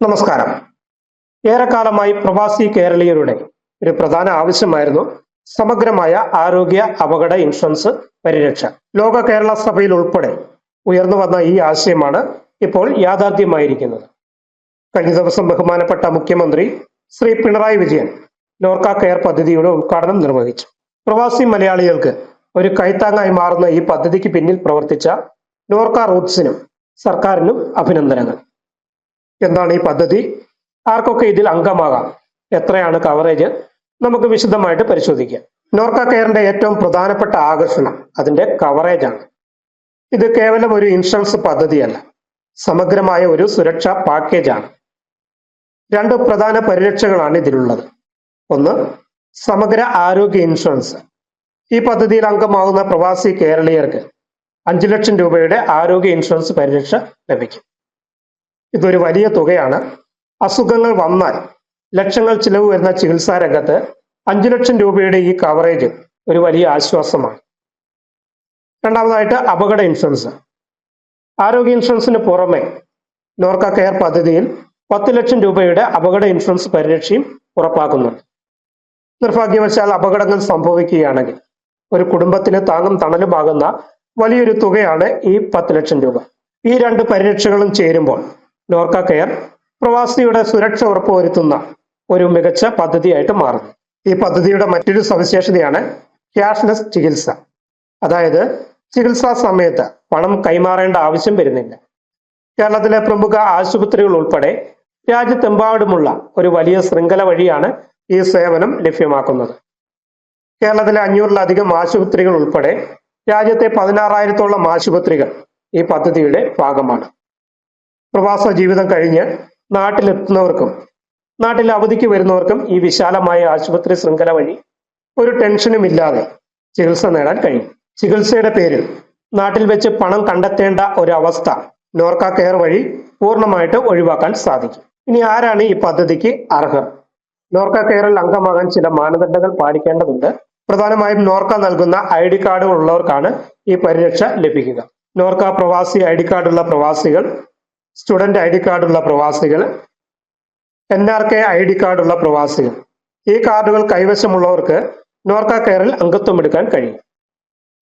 നമസ്കാരം. ഏറെക്കാലമായി പ്രവാസി കേരളീയരുടെ ഒരു പ്രധാന ആവശ്യമായിരുന്നു സമഗ്രമായ ആരോഗ്യ അപകട ഇൻഷുറൻസ് പരിരക്ഷ. ലോക കേരള സഭയിൽ ഉൾപ്പെടെ ഉയർന്നു വന്ന ഈ ആശയമാണ് ഇപ്പോൾ യാഥാർത്ഥ്യമായിരിക്കുന്നത്. കഴിഞ്ഞ ദിവസം ബഹുമാനപ്പെട്ട മുഖ്യമന്ത്രി ശ്രീ പിണറായി വിജയൻ നോർക്ക കെയർ പദ്ധതിയുടെ ഉദ്ഘാടനം നിർവഹിച്ചു. പ്രവാസി മലയാളികൾക്ക് ഒരു കൈത്താങ്ങായി മാറുന്ന ഈ പദ്ധതിക്ക് പിന്നിൽ പ്രവർത്തിച്ച നോർക്ക റൂട്ട്സിനും സർക്കാരിനും അഭിനന്ദനങ്ങൾ. എന്താണ് ഈ പദ്ധതി? ആർക്കൊക്കെ ഇതിൽ അംഗമാകാം? എത്രയാണ് കവറേജ് നമുക്ക് വിശദമായിട്ട് പരിശോധിക്കാം. നോർക്ക കെയറിന്റെ ഏറ്റവും പ്രധാനപ്പെട്ട ആകർഷണം അതിന്റെ കവറേജാണ് ഇത് കേവലം ഒരു ഇൻഷുറൻസ് പദ്ധതിയല്ല. സമഗ്രമായ ഒരു സുരക്ഷാ പാക്കേജാണ് രണ്ട് പ്രധാന പരിരക്ഷകളാണ് ഇതിലുള്ളത്. ഒന്ന് സമഗ്ര ആരോഗ്യ ഇൻഷുറൻസ് ഈ പദ്ധതിയിൽ അംഗമാകുന്ന പ്രവാസി കേരളീയർക്ക് അഞ്ചു ലക്ഷം രൂപയുടെ ആരോഗ്യ ഇൻഷുറൻസ് പരിരക്ഷ ലഭിക്കും. ഇതൊരു വലിയ തുകയാണ്. അസുഖങ്ങൾ വന്നാൽ ലക്ഷങ്ങൾ ചിലവ് വരുന്ന ചികിത്സാ രംഗത്ത് അഞ്ചു ലക്ഷം രൂപയുടെ ഈ കവറേജ് ഒരു വലിയ ആശ്വാസമാണ്. രണ്ടാമതായിട്ട് അപകട ഇൻഷുറൻസ് ആരോഗ്യ ഇൻഷുറൻസിന് പുറമെ നോർക്ക കെയർ പദ്ധതിയിൽ പത്ത് ലക്ഷം രൂപയുടെ അപകട ഇൻഷുറൻസ് പരിരക്ഷയും ഉറപ്പാക്കുന്നുണ്ട് നിർഭാഗ്യവശാൽ അപകടങ്ങൾ സംഭവിക്കുകയാണെങ്കിൽ ഒരു കുടുംബത്തിന് താങ്ങും തണലുമാകുന്ന വലിയൊരു തുകയാണ് ഈ പത്ത് ലക്ഷം രൂപ. ഈ രണ്ട് പരിരക്ഷകളും ചേരുമ്പോൾ നോർക്ക കെയർ പ്രവാസിയുടെ സുരക്ഷ ഉറപ്പുവരുത്തുന്ന ഒരു മികച്ച പദ്ധതിയായിട്ട് മാറുന്നു. ഈ പദ്ധതിയുടെ മറ്റൊരു സവിശേഷതയാണ് ക്യാഷ്ലെസ് ചികിത്സ. അതായത് ചികിത്സാ സമയത്ത് പണം കൈമാറേണ്ട ആവശ്യം വരുന്നില്ല. കേരളത്തിലെ പ്രമുഖ ആശുപത്രികൾ ഉൾപ്പെടെ രാജ്യത്തെമ്പാടുമുള്ള ഒരു വലിയ ശൃംഖല വഴിയാണ് ഈ സേവനം ലഭ്യമാക്കുന്നത്. കേരളത്തിലെ അഞ്ഞൂറിലധികം ആശുപത്രികൾ ഉൾപ്പെടെ രാജ്യത്തെ പതിനാറായിരത്തോളം ആശുപത്രികൾ ഈ പദ്ധതിയുടെ ഭാഗമാണ്. പ്രവാസ ജീവിതം കഴിഞ്ഞ് നാട്ടിലെത്തുന്നവർക്കും നാട്ടിൽ അവധിക്ക് വരുന്നവർക്കും ഈ വിശാലമായ ആശുപത്രി ശൃംഖല വഴി ഒരു ടെൻഷനും ഇല്ലാതെ ചികിത്സ നേടാൻ കഴിയും. ചികിത്സയുടെ പേരിൽ നാട്ടിൽ വെച്ച് പണം കണ്ടെത്തേണ്ട ഒരു അവസ്ഥ നോർക്ക കെയർ വഴി പൂർണമായിട്ട് ഒഴിവാക്കാൻ സാധിക്കും. ഇനി ആരാണ് ഈ പദ്ധതിക്ക് അർഹർ? നോർക്ക കെയറിൽ അംഗമാകാൻ ചില മാനദണ്ഡങ്ങൾ പാലിക്കേണ്ടതുണ്ട്. പ്രധാനമായും നോർക്ക നൽകുന്ന ഐ ഡി കാർഡുകൾ ഉള്ളവർക്കാണ് ഈ പരിരക്ഷ ലഭിക്കുക. നോർക്ക പ്രവാസി ഐ ഡി കാർഡുള്ള പ്രവാസികൾ സ്റ്റുഡന്റ് ഐ ഡി കാർഡുള്ള പ്രവാസികൾ N R K I D കാർഡുള്ള പ്രവാസികൾ. ഈ കാർഡുകൾ കൈവശമുള്ളവർക്ക് നോർക്ക കെയറിൽ അംഗത്വം എടുക്കാൻ കഴിയും.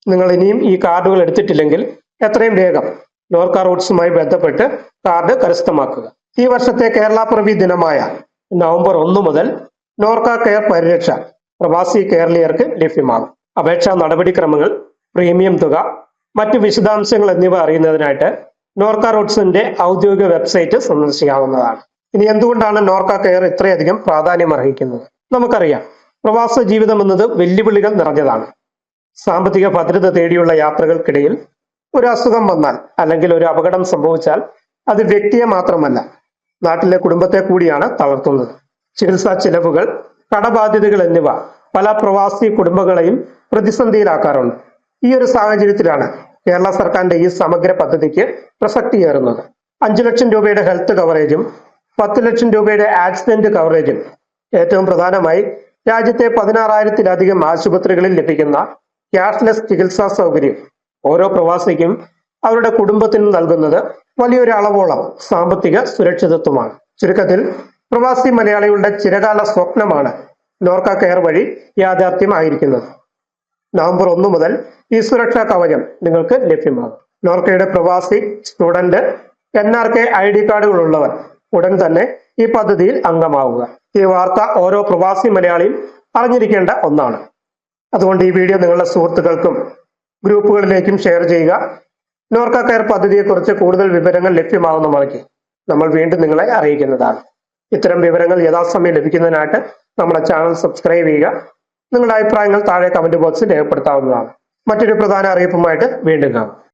നിങ്ങൾ ഇനിയും ഈ കാർഡുകൾ എടുത്തിട്ടില്ലെങ്കിൽ എത്രയും വേഗം നോർക്ക റൂട്ട്സുമായി ബന്ധപ്പെട്ട് കാർഡ് കരസ്ഥമാക്കുക. ഈ വർഷത്തെ കേരള പ്രവി ദിനമായ നവംബർ ഒന്ന് മുതൽ നോർക്ക കെയർ പരിരക്ഷ പ്രവാസി കേരളീയർക്ക് ലഭ്യമാകും. അപേക്ഷാ നടപടിക്രമങ്ങൾ പ്രീമിയം തുക മറ്റ് വിശദാംശങ്ങൾ എന്നിവ അറിയുന്നതിനായിട്ട് നോർക്ക റൂട്ട്സിന്റെ ഔദ്യോഗിക വെബ്സൈറ്റ് സന്ദർശിക്കാവുന്നതാണ്. ഇനി എന്തുകൊണ്ടാണ് നോർക്ക കെയർ ഇത്രയധികം പ്രാധാന്യം അർഹിക്കുന്നത്? നമുക്കറിയാം. പ്രവാസ ജീവിതം എന്നത് വെല്ലുവിളികൾ നിറഞ്ഞതാണ്. സാമ്പത്തിക ഭദ്രത തേടിയുള്ള യാത്രകൾക്കിടയിൽ ഒരു അസുഖം വന്നാൽ അല്ലെങ്കിൽ ഒരു അപകടം സംഭവിച്ചാൽ അത് വ്യക്തിയെ മാത്രമല്ല നാട്ടിലെ കുടുംബത്തെ കൂടിയാണ് തളർത്തുന്നത്. ചികിത്സാ ചിലവുകൾ കടബാധ്യതകൾ എന്നിവ പല പ്രവാസി കുടുംബങ്ങളെയും പ്രതിസന്ധിയിലാക്കാറുണ്ട്. ഈ ഒരു സാഹചര്യത്തിലാണ് കേരള സർക്കാരിന്റെ ഈ സമഗ്ര പദ്ധതിക്ക് പ്രസക്തിയേറുന്നത്. അഞ്ചു ലക്ഷം രൂപയുടെ ഹെൽത്ത് കവറേജും പത്ത് ലക്ഷം രൂപയുടെ ആക്സിഡന്റ് കവറേജും ഏറ്റവും പ്രധാനമായി രാജ്യത്തെ പതിനാറായിരത്തിലധികം ആശുപത്രികളിൽ ലഭിക്കുന്ന ക്യാഷ്ലെസ് ചികിത്സാ സൗകര്യം. ഓരോ പ്രവാസിക്കും അവരുടെ കുടുംബത്തിനും നൽകുന്നത് വലിയൊരു അളവോളം സാമ്പത്തിക സുരക്ഷിതത്വമാണ്. ചുരുക്കത്തിൽ പ്രവാസി മലയാളികളുടെ ചിരകാല സ്വപ്നമാണ് നോർക്ക കെയർ വഴി യാഥാർത്ഥ്യമായിരിക്കുന്നത്. നവംബർ ഒന്ന് മുതൽ ഈ സുരക്ഷാ കവചം നിങ്ങൾക്ക് ലഭ്യമാകും. നോർക്കയുടെ പ്രവാസി student N R K I D കാർഡുകൾ ഉള്ളവർ ഉടൻ തന്നെ ഈ പദ്ധതിയിൽ അംഗമാവുക. ഈ വാർത്ത ഓരോ പ്രവാസി മലയാളിയും അറിഞ്ഞിരിക്കേണ്ട ഒന്നാണ്. അതുകൊണ്ട് ഈ വീഡിയോ നിങ്ങളുടെ സുഹൃത്തുക്കൾക്കും ഗ്രൂപ്പുകളിലേക്കും ഷെയർ ചെയ്യുക. നോർക്ക കെയർ പദ്ധതിയെക്കുറിച്ച് കൂടുതൽ വിവരങ്ങൾ ലഭ്യമാകുന്ന മുറയ്ക്ക് നമ്മൾ വീണ്ടും നിങ്ങളെ അറിയിക്കുന്നതാണ്. ഇത്തരം വിവരങ്ങൾ യഥാസമയം ലഭിക്കുന്നതിനായിട്ട് നമ്മുടെ ചാനൽ സബ്സ്ക്രൈബ് ചെയ്യുക. നിങ്ങളുടെ അഭിപ്രായങ്ങൾ താഴെ കമന്റ് ബോക്സിൽ രേഖപ്പെടുത്താവുന്നതാണ്. മറ്റൊരു പ്രധാന അറിയിപ്പുമായിട്ട് വീണ്ടും കാണാം.